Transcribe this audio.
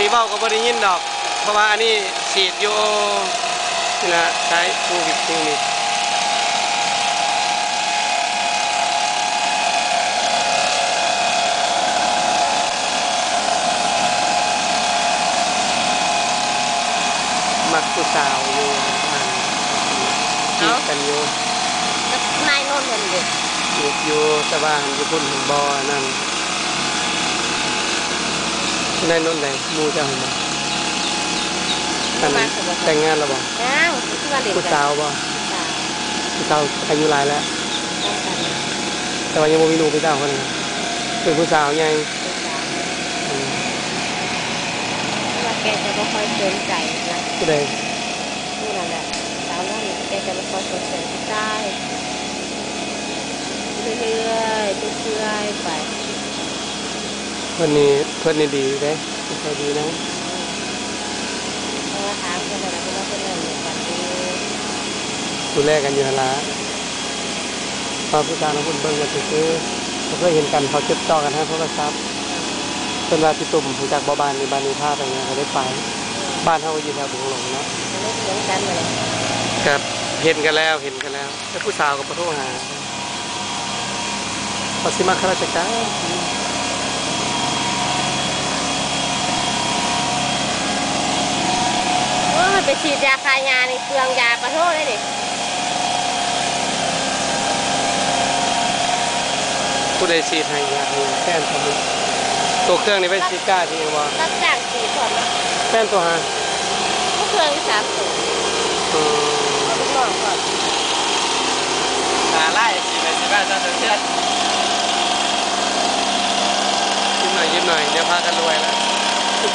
นี้เบ้าก็บ่ได้ยินดอก เพราะว่าอันนี้ฉีดอยู่นี่นะใช้ฟูวิดคลินิกมักผู้สาวอยู่อ่านจีบกันอยู่กับนายโนนท์คนเด็กจีบอยู่แต่ว่าอยู่พุ่นถึงบ่อนั่น ในนนใดหมู่เจ้าเห็นบ่อันนั้นแต่งงานแล้วบ่อ้าวที่มาเด็กผู้สาวบ่ผู้สาวผู้สาวอายุหลายแล้วต้องกันแต่ว่ายังบ่มีลูกพี่สาวคนนึงเป็นผู้สาวใหญ่ผู้สาวอืมว่าแกจะไม่ค่อยสนใจนะผู้ใดพูดนั่นแหละสาวน้องแกจะไม่ค่อยสนใจผู้ชายเรื่อยๆเรื่อยๆไป เพิ่นนี่เพิ่นนี่ดีเด้เพิ่นใจดีนะเพราะว่าถามคนนั้นเป็นว่าเป็นเรื่องเหมือนกันดีดูแลกันอยู่หั่นล่ะตอนผู้สาวแล้วเพิ่นเบิ่งกันซื่อๆบ่เคยเห็นกันเขาจดจ่อกันทางโทรศัพท์เพิ่นว่าพี่ตุ่มรู้จักบ่บ้านนี้บ้านนี้พาไปไงก็ได้ไป บ้านเฮาก็อยู่แถวบุงหลงเนาะมันไม่เหมือนกันเลยครับเห็นกันแล้วเห็นกันแล้วแต่ผู้สาวก็บ่โทรหาพอสิมาข้าราชการ โอ้ยไป ฉีดยาคายาในเครื่องยากระโทษเลยดิผู้ใดฉีดให้ยาให้แฟนตัวนี้ตัวเครื่องนี่ไปฉีดกล้าที่เองว่ารับจ้างฉีดก่อนนะแฟนตัวหาทุกเครื่องที่สามสิบอืมเอาลูกน้องก่อนหาไล่สิไปสิบ้านเจ้าเพื่อนยิ้มหน่อยยิ้มหน่อยเดี๋ยวพากันรวยแล้วเบิด